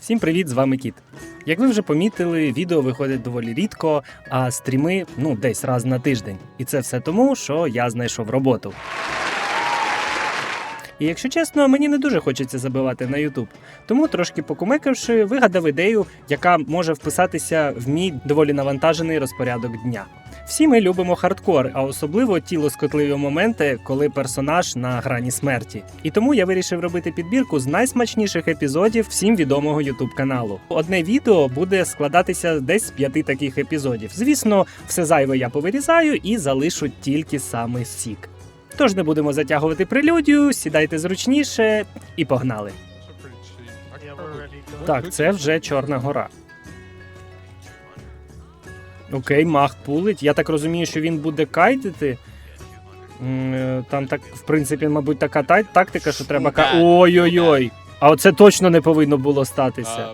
Всім привіт, з вами Кіт. Як ви вже помітили, відео виходять доволі рідко, а стріми ну десь раз на тиждень. І це все тому, що я знайшов роботу. І якщо чесно, мені не дуже хочеться забивати на YouTube. Тому, трошки покумекавши, вигадав ідею, яка може вписатися в мій доволі навантажений розпорядок дня. Всі ми любимо хардкор, а особливо ті лоскотливі моменти, коли персонаж на грані смерті. І тому я вирішив робити підбірку з найсмачніших епізодів всім відомого YouTube каналу. Одне відео буде складатися десь з п'яти таких епізодів. Звісно, все зайве я повирізаю і залишу тільки саме сік. Тож не будемо затягувати прелюдію, сідайте зручніше і погнали. Так, це вже Чорна гора. Окей, мах пулить. Я так розумію, що він буде кайтити. Е, Там так, в принципі, мабуть, така тактика, що треба ка. Ой-ой-ой. А оце точно не повинно було статися.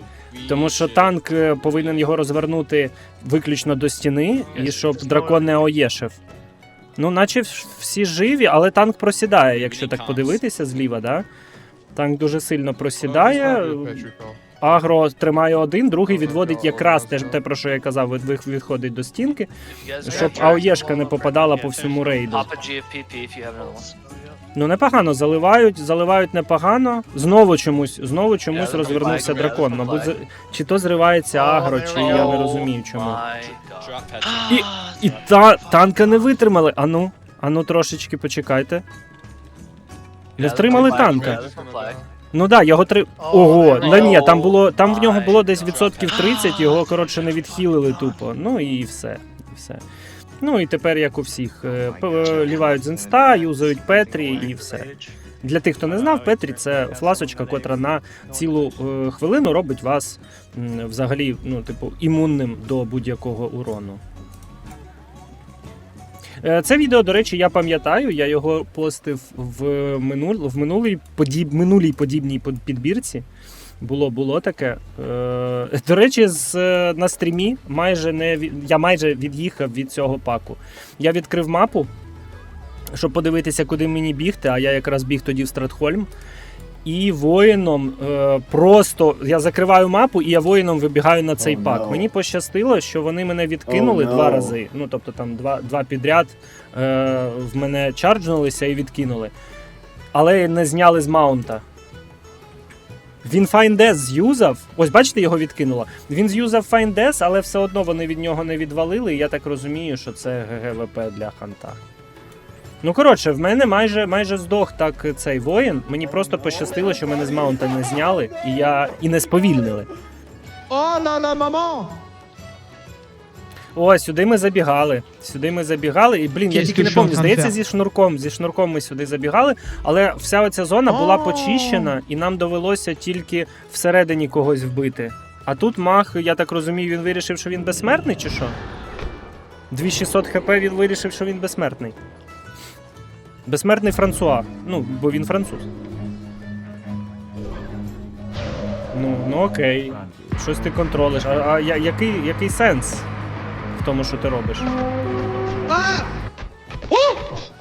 Тому що танк е, повинен його розвернути виключно до стіни, і щоб дракон не оєшив. Ну, наче всі живі, але танк просідає, якщо так подивитися зліва, да? Танк дуже сильно просідає. Агро тримає один, другий відводить якраз те, те, про що я казав, від- від- відходить до стінки, щоб АОЄшка не попадала по всьому рейду. Ну непогано заливають, заливають непогано. Знову чомусь, знову чомусь розвернувся дракон. Мабуть, чи то зривається агро, чи я не Oh розумію чому. І, і та танка не витримали. Ану, ану трошечки почекайте. Не втримали танка. Ну да, його три. Ого, да ні, там було там в нього було десь відсотків 30, його коротше не відхилили тупо. Ну і все. і все. Ну і тепер, як у всіх, е, п- лівають з інста, юзають Петрі і все. Для тих, хто не знав, Петрі це фласочка, котра на цілу е, хвилину робить вас взагалі, ну, типу, імунним до будь-якого урону. Е, Це відео, до речі, я пам'ятаю. Я його постив в, минул, в минулій, подіб, минулій подібній підбірці. Було, було таке. Е, до речі, з, е, на стрімі майже не я майже від'їхав від цього паку. Я відкрив мапу, щоб подивитися, куди мені бігти, а я якраз біг тоді в Стратхольм. І воїном е, просто я закриваю мапу, і я воїном вибігаю на цей Oh, пак. no. Мені пощастило, що вони мене відкинули Oh, no. два рази. Ну тобто там два, два підряд е, в мене чарджнулися і відкинули. Але не зняли з маунта. Він Find з'юзав. Ось бачите, його відкинуло. Він з'юзав Find але все одно вони від нього не відвалили. І я так розумію, що це ГГВП для ханта. Ну, коротше, в мене майже майже здох так цей воїн. Мені просто пощастило, що мене з маунта не зняли, і я і не сповільнили. Oh là là, maman О, сюди ми забігали. Сюди ми забігали, і блін, я тільки не пам'ятаю. Здається, зі шнурком. Зі шнурком ми сюди забігали, але вся оця зона була почищена, і нам довелося тільки всередині когось вбити. А тут мах, я так розумію, він вирішив, що він безсмертний, чи що? 2600 хп він вирішив, що він безсмертний. Безсмертний Франсуа. Ну, бо він француз. Ну, ну окей. Щось ти контролиш. А, а я- який, який сенс в тому, що ти робиш?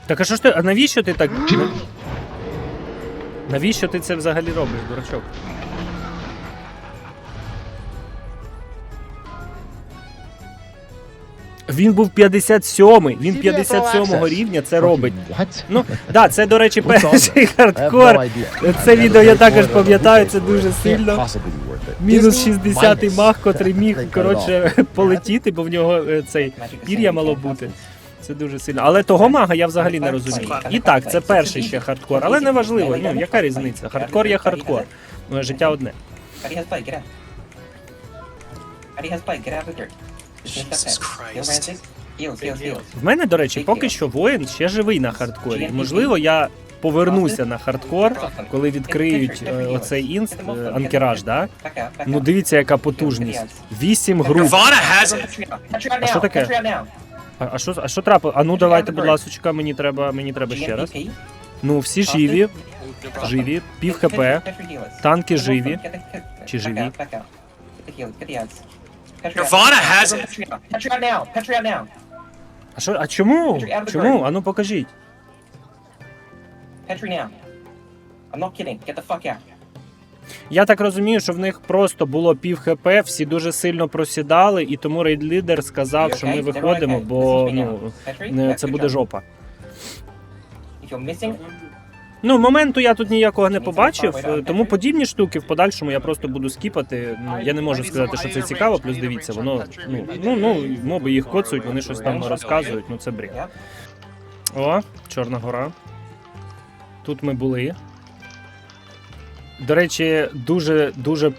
Так а що ж ти. А навіщо ти так. Навіщо ти це взагалі робиш, дурачок? Він був 57-й. Він 57-го рівня це робить. Ну, да, це, до речі, перший хардкор. Це відео я також пам'ятаю, це дуже сильно. Мінус 60-й Minus. мах, котрий міг, коротше, полетіти, бо в нього е, цей пір'я мало бути. Це дуже сильно. Але того мага я взагалі не розумію. І так, це перший ще хардкор, але не важливо. Ну, яка різниця? Хардкор є хардкор. Ну, Життя одне. Jesus Christ. В мене, до речі, поки що воїн ще живий на хардкорі. Можливо, я повернуся на хардкор, коли відкриють е, оцей інст, е, анкераж, да? Ну дивіться, яка потужність. Вісім груп. Has it. А що таке? А, а що, а що трапило? А ну давайте, будь ласочка, мені треба, мені треба ще раз. Ну, всі живі, живі, пів хп. Танки живі. Чи живі? Out, out. The the out. Nirvana has it. her out, out now, her out now. А що, а чому? Чому? А ну покажіть. Her now. I'm not kidding, get the fuck out. Я так розумію, що в них просто було пів хп, всі дуже сильно просідали, і тому рейд-лідер сказав, що ми виходимо, бо ну, не- це буде жопа. If you're missing, Ну, моменту я тут ніякого не побачив, тому подібні штуки в подальшому я просто буду скіпати. Ну, я не можу сказати, що це цікаво, плюс дивіться, воно ну, ну, ну моби їх коцують, вони щось там розказують, ну це бред. О, Чорна гора. Тут ми були. До речі, дуже дуже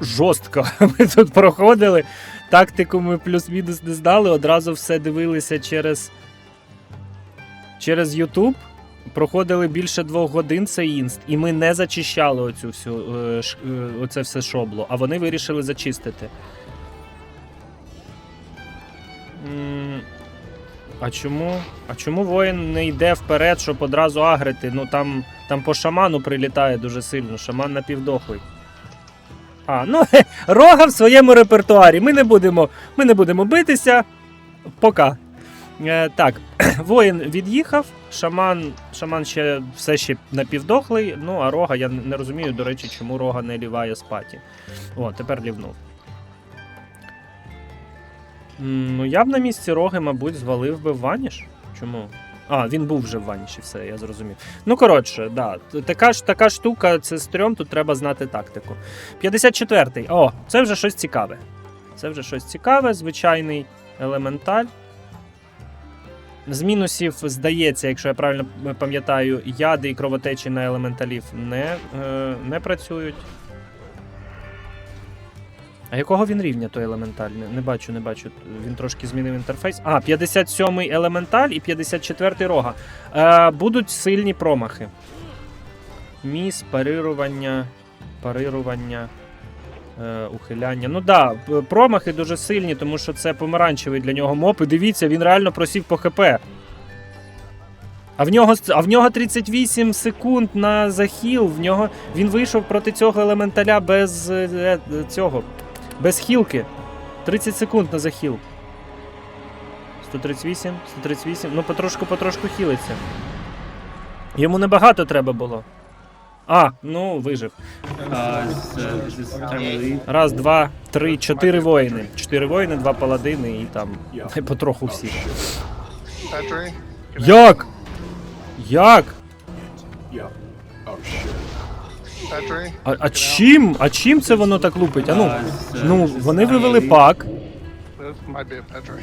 жорстко ми тут проходили. Тактику ми плюс-мінус не знали, одразу все дивилися через. Через YouTube. Проходили більше двох годин цей інст, і ми не зачищали оцю всю, е, е, оце все шобло, а вони вирішили зачистити. А чому? А чому воїн не йде вперед, щоб одразу агрити? Ну там, там по шаману прилітає дуже сильно, шаман напівдохлий. А, ну рога в своєму репертуарі. Ми не будемо, ми не будемо битися. Пока. Е, так, воїн від'їхав, шаман, шаман ще все ще напівдохлий. Ну, а рога, я не розумію, до речі, чому рога не ліває з паті. О, тепер лівнув. Ну, я б на місці роги, мабуть, звалив би в ваніш. Чому? А, він був вже в ваніші, все, я зрозумів. Ну, коротше, да. Така ж така штука, це стрьом, тут треба знати тактику. 54-й. О, це вже щось цікаве. Це вже щось цікаве, звичайний елементаль. З мінусів, здається, якщо я правильно пам'ятаю, яди і кровотечі на елементалів не, е, не працюють. А якого він рівня той елементаль? Не, не бачу, не бачу. Він трошки змінив інтерфейс. А, 57-й елементаль і 54-й рога. Е, будуть сильні промахи. Міс, парирування, парирування, е, ухиляння. Ну да, промахи дуже сильні, тому що це помаранчевий для нього моп. І дивіться, він реально просів по ХП. А в нього, а в нього 38 секунд на захіл. В нього він вийшов проти цього елементаля без е, е, цього. Без хілки. 30 секунд на захіл. 138, 138. Ну, потрошку, потрошку хілиться. Йому небагато треба було. А, ну, вижив. Раз, два, три, чотири воїни. Чотири воїни, два паладини і там потроху всі. Як? Як? А, а чим? А чим це воно так лупить? А ну, ну вони вивели пак. this might be a Petri.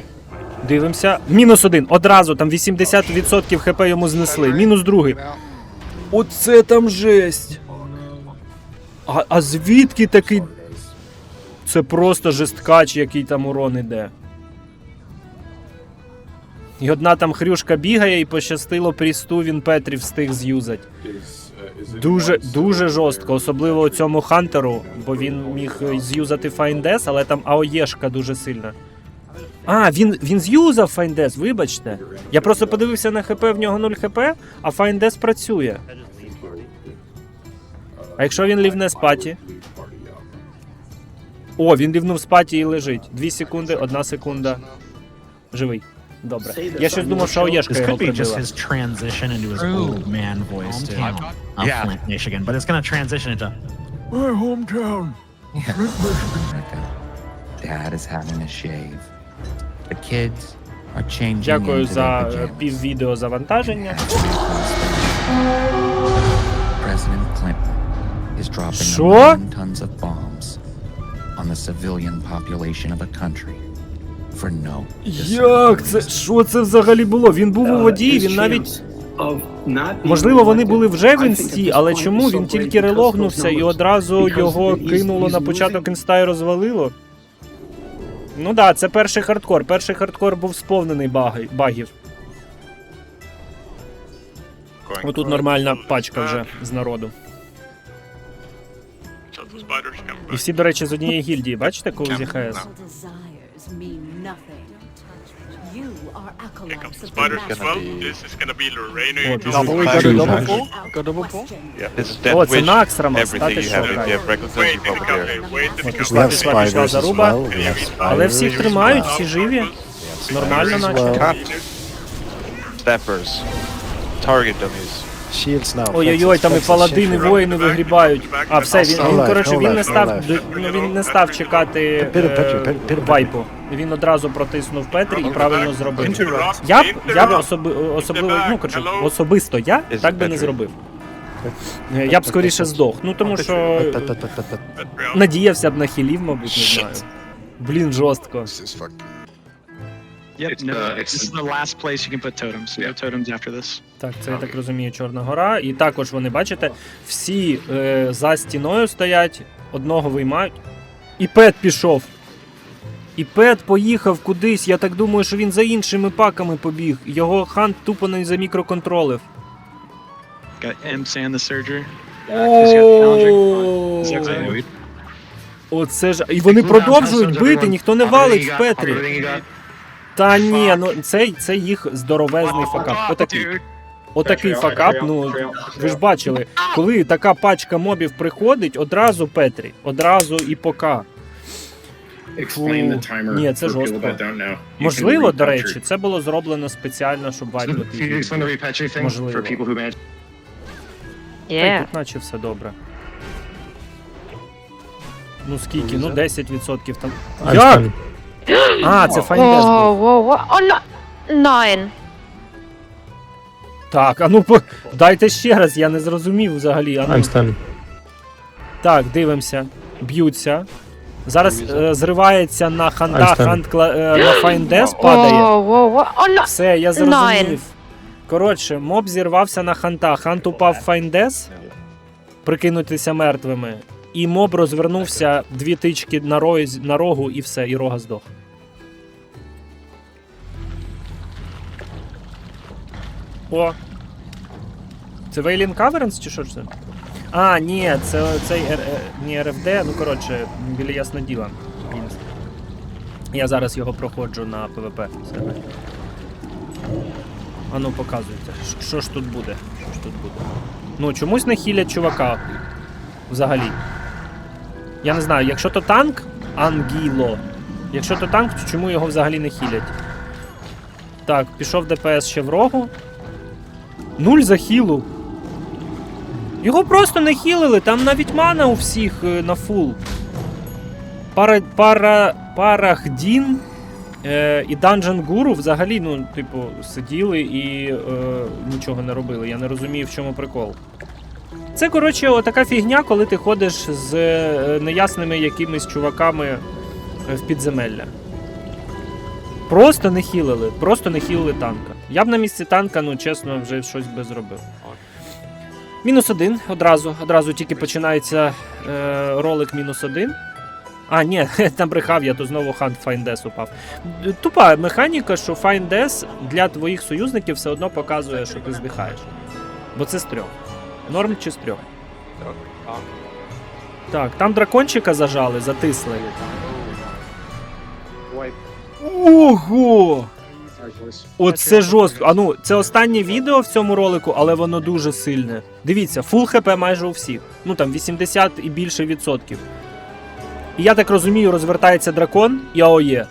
Дивимося. Мінус один. Одразу там 80% хп йому знесли. Мінус другий. Оце там жесть. А, а звідки такий. Це просто жесткач, який там урон іде. І одна там хрюшка бігає і пощастило прісту він Петрі встиг з'юзать. Дуже, дуже жорстко, особливо цьому хантеру, бо він міг з'юзати Файндес, але там АОЄшка дуже сильна. А, він, він з'юзав Файндес, вибачте. Я просто подивився на ХП, в нього 0 ХП, а Файндес працює. А якщо він лівне з паті? О, він лівнув з паті і лежить. Дві секунди, одна секунда. Живий. Добре. Я щось думав, що Оєшка його прибила. transition into his old man voice to I'm Yeah. Flint, Michigan, but it's gonna transition into my hometown. America. Dad is having a shave. The kids are changing Дякую into за their е, pajamas. піввідео завантаження. President Clinton is dropping Що? million tons of bombs on the civilian population of a country for no Як це? Що це взагалі було? Він був у воді, він навіть. Можливо, вони були вже в інсті, але чому він тільки релогнувся і одразу його кинуло на початок інста і розвалило? Ну да, це перший хардкор. Перший хардкор був сповнений баги- багів. Отут нормальна пачка вже з народу. І всі, до речі, з однієї гільдії. Бачите, коли зі ХС? Acolytes of the Spiders as well. This is gonna be Lorraine. Ти Double, got a double pull. Got double pull. Yeah, This is Death О, це Wish. Наксрама, Everything стати you have, if you have reckless Wait, you over there. coming. Wait, it's От coming. пішла, пішла, заруба. Але всіх тримають, всі живі. Нормально наче. Steppers. Target dummies. Shields now. Ой-ой-ой, там і паладини, воїни вигрібають. А, все, він, він коротше, він не став, ну, він не став чекати е, вайпу. Він одразу протиснув Петрі і правильно зробив. Я б, я б особи, особливо, ну коротше, особисто я так би не зробив. Я б скоріше здох. Ну тому що надіявся б на хілів, мабуть, не знаю. Блін, жорстко. Yep, It's, no, uh, this is the last place you can put totems. No totems after this. Так, це я так розумію, Чорна гора. І також вони, бачите, всі е, за стіною стоять, одного виймають. І Пет пішов. І Пет поїхав кудись. Я так думаю, що він за іншими паками побіг. Його хант тупо не замікроконтролив. Got MC and the surger. Оце ж. І вони продовжують бити, ніхто не валить в Петрі. Та ні, ну це, це їх здоровезний факап. Отакий. Отакий факап, ну ви ж бачили, коли така пачка мобів приходить, одразу Петрі, одразу і пока. Ні, це жорстко. Можливо, до речі, це було зроблено спеціально, щоб вайпнути. Можливо. Yeah. тут наче все добре. Ну скільки? Ну 10% там. Як? А, це файндес був. Oh. Nine. Так, а ну по... дайте ще раз, я не зрозумів взагалі. А ну. Так, дивимося. Б'ються. Зараз е, зривається на ханта, хант кла- е, на файндес падає. Oh. Все, я Nine. зрозумів. Коротше, моб зірвався на ханта. Хант упав в файндес, прикинутися мертвими. І моб розвернувся дві тички на, роз, на рогу і все, і рога здох. О. Це Вейлін Каверенс чи що ж це? А, ні, це цей не РФД, ну коротше, біля ясно діла. Я зараз його проходжу на ПВП. Все. А ну показуйте, що ж тут буде? Що ж тут буде? Ну, чомусь не хілять чувака. Взагалі. Я не знаю, якщо то танк, Ангіло. Якщо то танк, то чому його взагалі не хілять? Так, пішов ДПС ще в рогу. Нуль захилу. Його просто не хілили, там навіть мана у всіх е, на фул. Пара, пара, Парахдін е, і Dungeon Guru взагалі, ну, типу, сиділи і е, нічого не робили. Я не розумію, в чому прикол. Це, коротше, отака фігня, коли ти ходиш з е, неясними якимись чуваками е, в підземелля. Просто не хілили, просто не хілили танка. Я б на місці танка, ну чесно, вже щось би зробив. Мінус один одразу. Одразу тільки починається е, ролик мінус один. А, ні, там брехав я, то знову хан Файндес упав. Тупа механіка, що Файндес для твоїх союзників все одно показує, що ти здихаєш. Бо це з трьох. Норм чи з трьох? Так, там дракончика зажали, затисли. Ого! Оце жорстко. А ну, це останнє відео в цьому ролику, але воно дуже сильне. Дивіться, фул хп майже у всіх. Ну там 80 і більше відсотків. І я так розумію, розвертається дракон і АОЄ.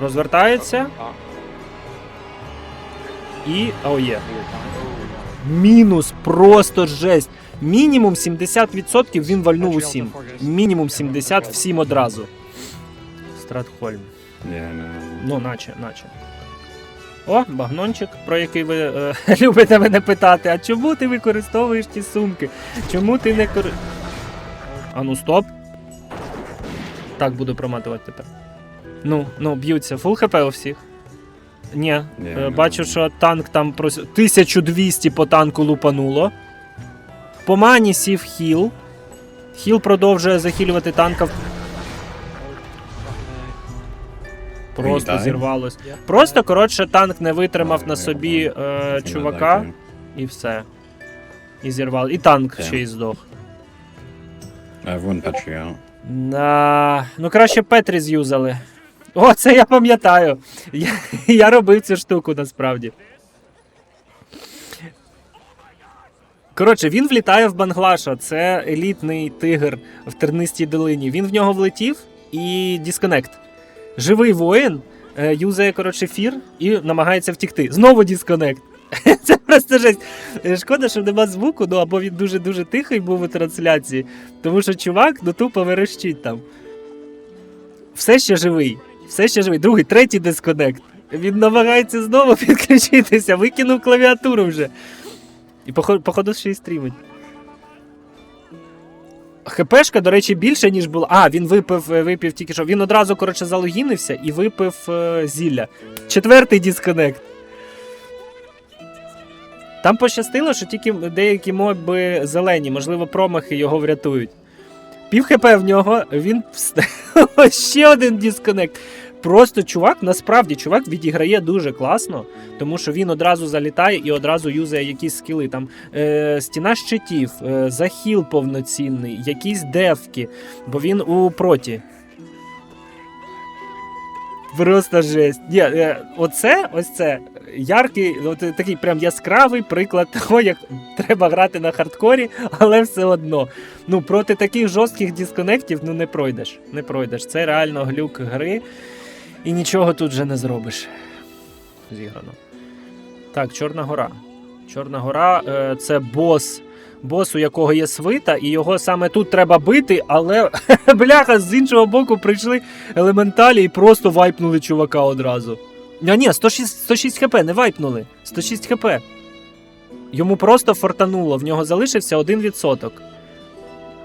Розвертається. І АОЄ. Мінус, просто жесть. Мінімум 70% він вальнув усім. Мінімум 70 всім одразу. Стратхольм. Ну, наче, наче. О, багнончик, про який ви е, любите мене питати. А чому ти використовуєш ті сумки? Чому ти не кор... А ну стоп. Так буду проматувати тепер. Ну, ну, б'ються. Фул хп у всіх. Ні, е, бачу, що танк там прос... 1200 по танку лупануло. По мані сів хіл. Хіл продовжує захилювати танка. в- Просто Вітаю. зірвалось. Просто, коротше, танк не витримав на собі е, чувака і все. І зірвав. І танк Так. ще й здох. Everyone Patreon. На... Ну, краще Петрі з'юзали. О, це я пам'ятаю. Я, я робив цю штуку насправді. Коротше, він влітає в Банглаша. Це елітний тигр в тернистій долині. Він в нього влетів і дисконект. Живий воїн е, юзає, коротше, фір і намагається втікти. Знову дисконект. Це просто жесть. Е, Шкода, що нема звуку, ну або він дуже-дуже тихий був у трансляції, тому що чувак ну тупо верещить там. Все ще живий. Все ще живий. Другий, третій дисконект. Він намагається знову підключитися, викинув клавіатуру вже. І походу, ще й стрімить. ХПшка, до речі, більше, ніж була. А, він випив, е, випив тільки що. Він одразу, коротше, залогінився і випив е, зілля. Четвертий дисконект. Там пощастило, що тільки деякі моби зелені, можливо, промахи його врятують. Пів хп в нього, він ще один дисконект. Просто чувак, насправді, чувак відіграє дуже класно, тому що він одразу залітає і одразу юзає якісь скіли. Там е, стіна щитів, е, захіл повноцінний, якісь девки, бо він у проті. Просто жесть. Ні, е, оце, ось це яркий, от е, такий прям яскравий приклад того, як треба грати на хардкорі, але все одно. Ну, проти таких жорстких дисконектів ну не пройдеш. Не пройдеш. Це реально глюк гри, і нічого тут вже не зробиш. Зіграно. Так, Чорна гора. Чорна гора е, це бос. Бос, якого є свита, і його саме тут треба бити, але бляха, з іншого боку прийшли елементалі і просто вайпнули чувака одразу. А ні, 106, 106 хп, не вайпнули. 106 хп. Йому просто фортануло, в нього залишився 1%.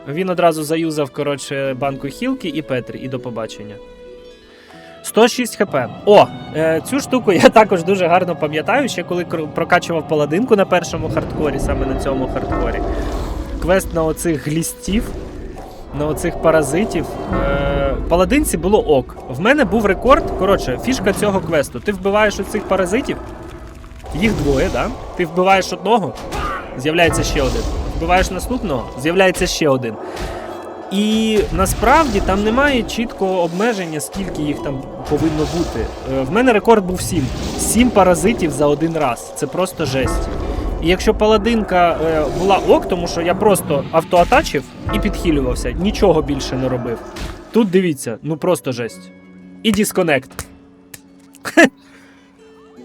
Він одразу заюзав, коротше, банку хілки і Петрі, і до побачення. 106 хп. О, е, цю штуку я також дуже гарно пам'ятаю, ще коли прокачував паладинку на першому хардкорі, саме на цьому хардкорі. Квест на оцих глістів, на оцих паразитів. Е, паладинці було ок. В мене був рекорд. Коротше, фішка цього квесту. Ти вбиваєш оцих паразитів, їх двоє, да? Ти вбиваєш одного, з'являється ще один. Вбиваєш наступного, з'являється ще один. І насправді там немає чіткого обмеження, скільки їх там повинно бути. Е, В мене рекорд був 7. 7 паразитів за один раз. Це просто жесть. І якщо паладинка е, була ок, тому що я просто автоатачив і підхилювався, нічого більше не робив. Тут дивіться, ну просто жесть. І дисконект.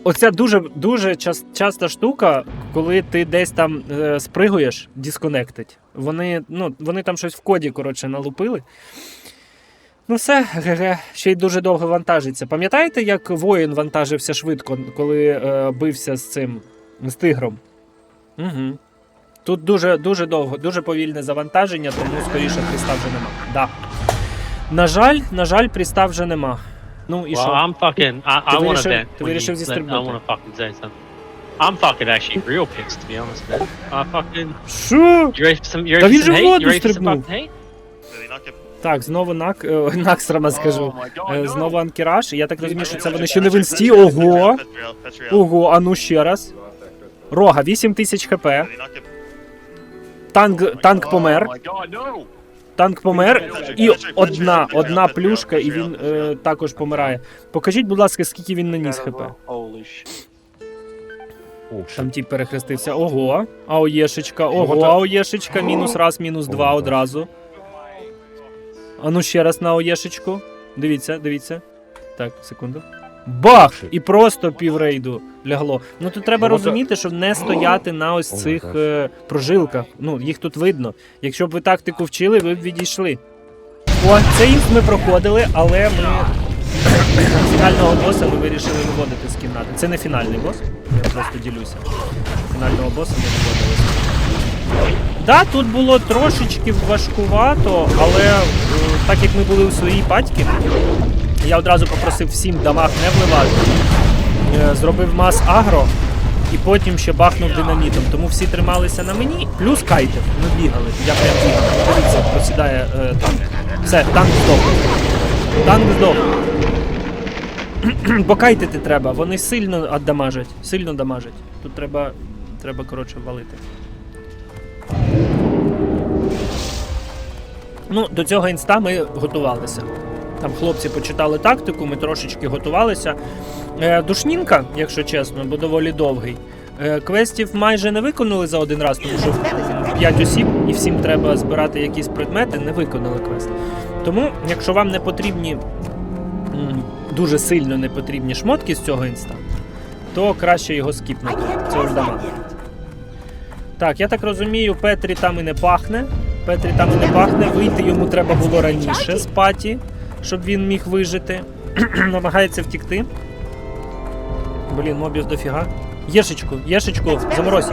Оця дуже дуже час, часта штука, коли ти десь там е, спригуєш, дисконектить. Вони, ну, вони там щось в коді, коротше, налупили. Ну, все, ГГ, ще й дуже довго вантажиться. Пам'ятаєте, як воїн вантажився швидко, коли е, бився з цим з тигром? Угу. Тут дуже, дуже довго, дуже повільне завантаження, тому скоріше пристав вже нема. Да. На жаль, на жаль, пристав вже нема. Ну і Well, що? I'm fucking. I, I Ти вирішив- vent. ти when вирішив you зістрибнути. I want to fucking say something. I'm fucking actually real pissed, to be honest, man. I fucking. Що? You ready for some? You Та ready він for же в hate? воду ready for some стрибнув. fucking hate? Так, знову нак, е, Наксрама скажу. Е, Знову анкіраж. Я так розумію, що це вони ще не в інсті. Ого! Ого, а ну ще раз. Рога, 8 тисяч хп. Танк, танк помер. Танк помер. І одна, одна плюшка, і він е, також помирає. Покажіть, будь ласка, скільки він наніс хп. Там тіп перехрестився. Ого. Аоєшечка, ого, аоєшечка, мінус раз, мінус два одразу. А ну ще раз на аоєшечку. Дивіться, дивіться. Так, секунду. Бах! І просто піврейду лягло. Ну тут треба розуміти, щоб не стояти на ось цих е, прожилках. Ну, їх тут видно. Якщо б ви тактику вчили, ви б відійшли. О, це інф ми проходили, але ми фінального боса ми вирішили виводити з кімнати. Це не фінальний бос, я просто ділюся. Фінального боса ми виводили. Да, тут було трошечки важкувато, але е, так як ми були у своїй патьки, я одразу попросив всім дамаг не вливати. Е, Зробив мас агро і потім ще бахнув динамітом. Тому всі трималися на мені, плюс кайтив. Ми бігали. Я прям бігав. Дивіться, просідає е, танк. Все, танк здох. Танк здох. Бо кайтити треба, вони сильно аддамажать. Сильно дамажать. Тут треба, треба коротше, валити. Ну, до цього інста ми готувалися. Там хлопці почитали тактику, ми трошечки готувалися. Е, душнінка, якщо чесно, бо доволі довгий. Е, квестів майже не виконали за один раз, тому що 5 осіб і всім треба збирати якісь предмети, не виконали квест. Тому, якщо вам не потрібні дуже сильно не потрібні шмотки з цього інста, то краще його скіпнути. Це ульдаман. Так, я так розумію, Петрі там і не пахне. Петрі там і не пахне. Вийти йому треба було раніше з паті, щоб він міг вижити. Намагається втікти. Блін, мобів дофіга. Єшечку, єшечку, заморозь.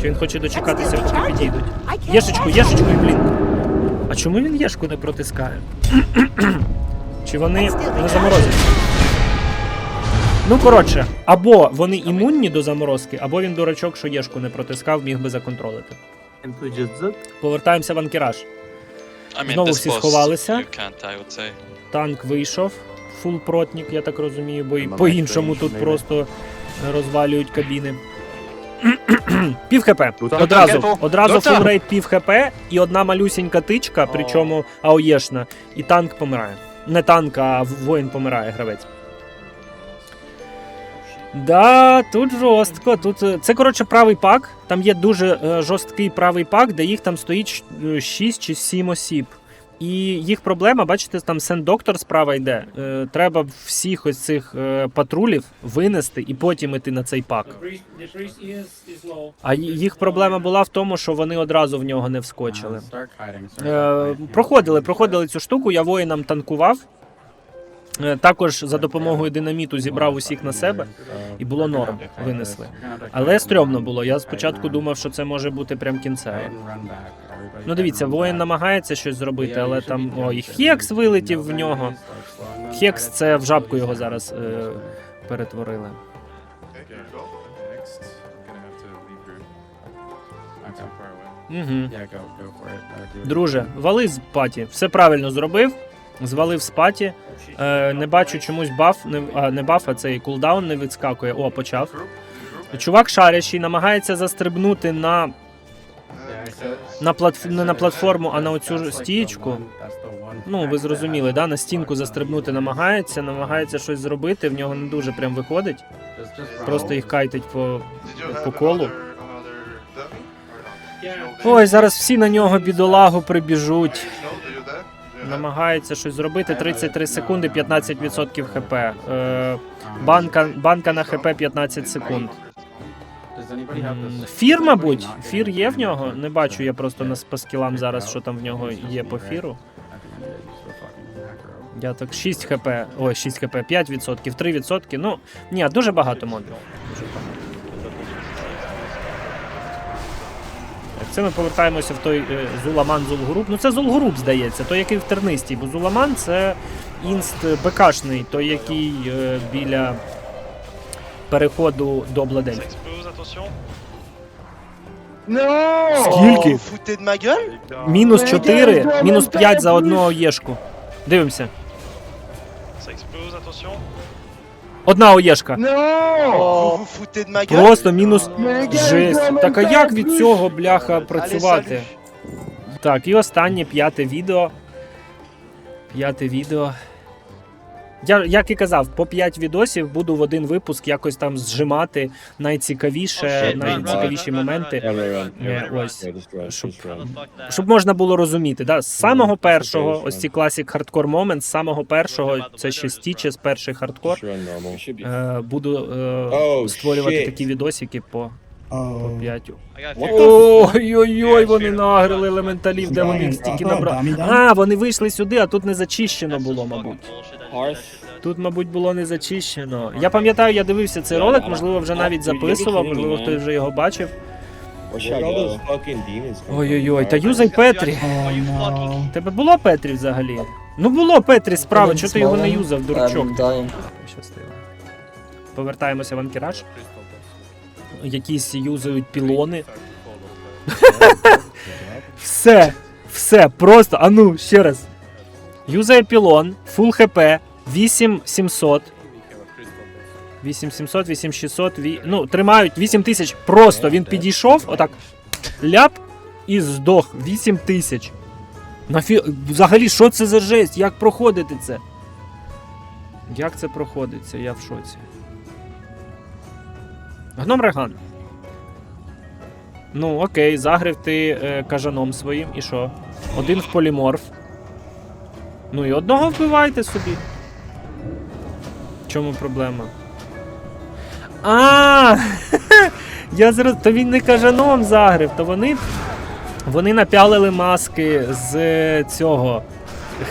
Чи він хоче дочекатися, поки підійдуть? Єшечку, єшечку, і блін. А чому він єшку не протискає? Чи вони не заморозять? Ну, коротше, або вони імунні до заморозки, або він дурачок, що єшку не протискав, міг би законтролити. Повертаємося в анкераж. Знову всі сховалися. Танк вийшов. Фул протнік, я так розумію, бо і по-іншому тут просто розвалюють кабіни. пів хп. Одразу, одразу фул рейд пів хп і одна малюсінька тичка, причому аоєшна, і танк помирає. Не танк, а воїн помирає, гравець. Да, тут жорстко. Тут е, це коротше правий пак. Там є дуже е, жорсткий правий пак, де їх там стоїть 6 чи 7 осіб. І їх проблема, бачите, там сен-доктор справа йде. Е, треба всіх ось цих е, патрулів винести і потім іти на цей пак. А їх проблема була в тому, що вони одразу в нього не вскочили. Е, проходили, проходили цю штуку, я воїнам танкував. Також за допомогою динаміту зібрав усіх на себе, і було норм, винесли. Але стрьомно було. Я спочатку думав, що це може бути прям кінцево. Ну дивіться, воїн намагається щось зробити, але там ой, Хекс вилетів в нього. Хекс це в жабку його зараз е, перетворили. Угу. Друже, вали з паті. Все правильно зробив. Звалив з паті. Е, не бачу чомусь баф, не, а, не баф, а цей кулдаун не відскакує. О, почав. Чувак шарящий намагається застрибнути на, на, платф... не на платформу, а на оцю стієчку. Ну, ви зрозуміли, да? на стінку застрибнути намагається, намагається щось зробити, в нього не дуже прям виходить. Просто їх кайтить по, по колу. Ой, зараз всі на нього бідолагу прибіжуть. Намагається щось зробити. 33 секунди, 15% хп. Е, банка, банка на хп 15 секунд. Фір, мабуть. Фір є в нього. Не бачу я просто на скілам зараз, що там в нього є по фіру. Я так 6 хп. Ой, 6 хп, 5%, 3%. Ну, ні, дуже багато багато. Так, Це ми повертаємося в той е, Зуламан Зулгуруп. Ну це Зулгуруп, здається, той, який в тернистій, бо Зуламан це інст БКшний, той, який е, біля переходу до Бладель. Скільки? Мінус 4, мінус 5 за одного єшку. Дивимося. Одна оєшка. Просто мінус жесть. Так а як від цього, бляха, працювати? Так, і останнє п'яте відео. П'яте відео. Я, як і казав, по 5 відосів буду в один випуск якось там зжимати найцікавіше, найцікавіші моменти. Е, Ось, щоб, щоб можна було розуміти. Да? З самого першого, ось ці класік хардкор момент, з самого першого, це ще стічес, перший хардкор. Е, буду е, створювати такі відосики по, по 5. Ой-ой-ой, вони нагрили елементалів, де вони їх стільки набрали. А, вони вийшли сюди, а тут не зачищено було, мабуть. Тут, мабуть, було не зачищено. Я пам'ятаю, я дивився цей ролик, можливо, вже навіть записував, можливо, хтось вже його бачив. Ой-ой-ой, та юзай Петрі. Тебе було Петрі взагалі? Ну було Петрі справа, чого ти його не юзав, дурачок? Повертаємося в анкераж. Якісь юзають пілони. все, все, просто, а ну, ще раз. Юзає пілон, фул хп, 8700. 8700, 8600, ві... ну, тримають 8000. Просто він підійшов, отак, ляп і здох. 8000. Нафі... Взагалі, що це за жесть? Як проходити це? Як це проходиться? Я в шоці. Гном Реган. Ну, окей, загрив ти е, кажаном своїм, і що? Один в поліморф. Ну і одного вбивайте собі. В чому проблема? А! Я зроз... То він не кажаном загрив, то вони. Вони напялили маски з е, цього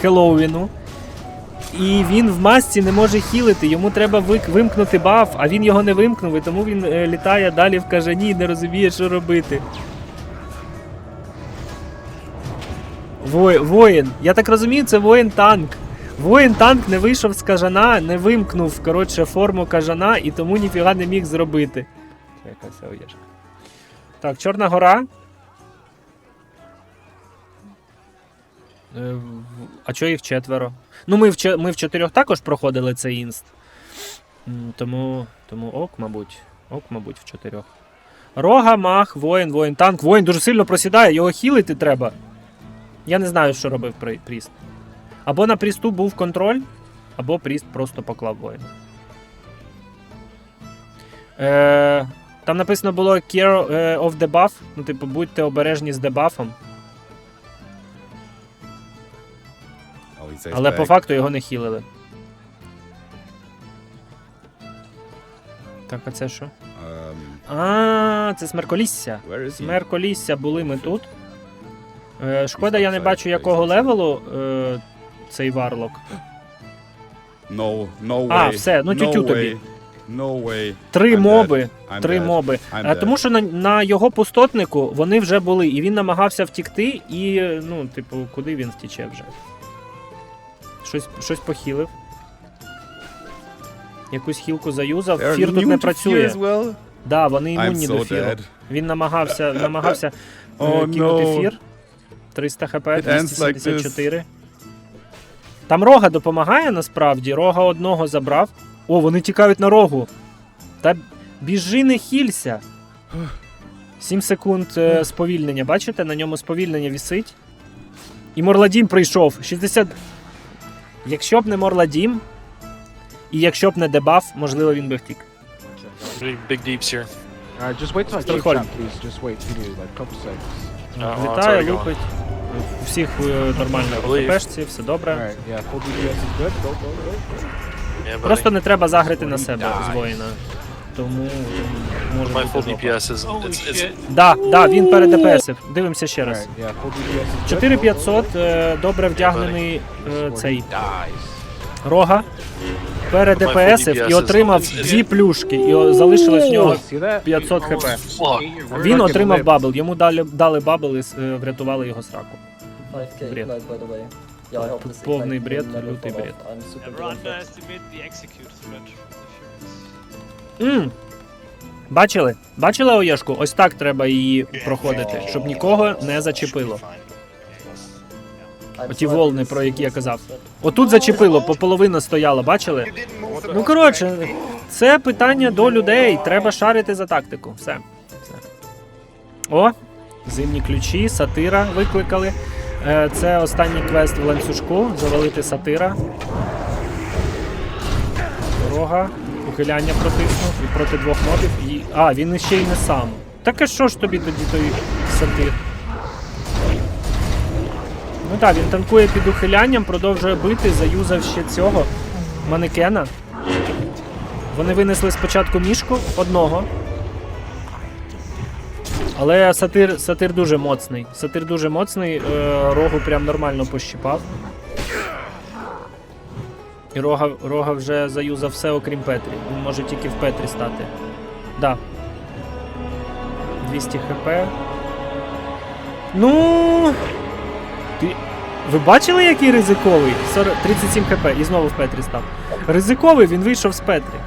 Хеллоуіну. І він в масці не може хілити, йому треба вимкнути баф, а він його не вимкнув, і тому він е, літає далі в кажані і не розуміє, що робити. Воїн. Я так розумію, це воїн-танк. Воїн-танк не вийшов з кажана, не вимкнув коротше, форму кажана і тому ніфіга не міг зробити. Якась. Так, Чорна гора. А чого їх четверо? Ну, ми в, ми в чотирьох також проходили цей інст. Тому, тому ок, мабуть. Ок, мабуть, в чотирьох. Рога, мах, воїн, воїн, танк. Воїн дуже сильно просідає, його хілити треба. Я не знаю, що робив Пріст. Або на Прісту був контроль, або Пріст просто поклав воїна. Е, там написано було Care е, of debuff. Ну, типу, будьте обережні з дебафом. Але по факту його не хілили. Так, а це що? А, це смерколісся. Смерколісся були ми тут. Е, шкода, я не бачу якого левелу е, цей варлок. No, no way. А, все, ну, тютю тобі. No way. Три I'm моби. I'm Три dead. моби. I'm Е, тому що на, на його пустотнику вони вже були, і він намагався втікти, і, ну, типу, куди він втіче вже? Щось, щось похилив. Якусь хілку заюзав. Фір тут не працює. well? Да, вони імунні до фіру. dead. Він намагався, намагався е, Oh, кинути no. фір. 300 хп, It ends like 274. Там рога допомагає насправді. Рога одного забрав. О, вони тікають на рогу. Та біжи, не хілься. 7 секунд е, сповільнення. Бачите, на ньому сповільнення вісить. І Морладім прийшов. 60. Якщо б не Морладім, і якщо б не дебаф, можливо, він би втік. Big deeps here. Alright, just wait till I keep Стокгольм. shot, please. Just wait, give me like a couple seconds. Uh, it's Літає, лупить. У всіх е, нормально I believe. ХПшці, все добре. Alright, yeah, full DPS is good. Go, go, go. Yeah, buddy. Просто не треба загрити на себе з воїна. Тому може My full бути жопа. DPS is it's, it's Да, да, він перед ДПСів. Дивимося ще раз. Alright, yeah, full DPS is good. 4500, е, добре вдягнений е, цей рога. Перед ДПСів і отримав дві плюшки, і о- залишилось в нього 500 хп. fuck. Він отримав бабл, йому дали, дали бабл і е, врятували його сраку. Бред. Тут повний бред, лютий бред. М. Бачили? Бачили Оєшку? Ось так треба її проходити, щоб нікого не зачепило. Оті волни, про які я казав. Отут зачепило, по половину стояло, бачили? Ну коротше, це питання до людей. Треба шарити за тактику. Все. Все. О, зимні ключі, сатира викликали. Е, Це останній квест в ланцюжку. Завалити сатира. Дорога. Ухиляння протиснув і проти двох мобів. І... А, він іще й не сам. Так а що ж тобі тоді той сатир? Ну так, він танкує під ухилянням, продовжує бити, заюзав ще цього манекена. Вони винесли спочатку мішку одного. Але сатир, сатир дуже моцний. Сатир дуже моцний, е, рогу прям нормально пощипав. Рога, рога вже заюзав все, окрім Петрі. Він може тільки в Петрі стати. Да. 200 хп. Ну. Ти... Ви бачили, який ризиковий? 40... 37 хп і знову в Петрі став. Ризиковий, він вийшов з Петрі.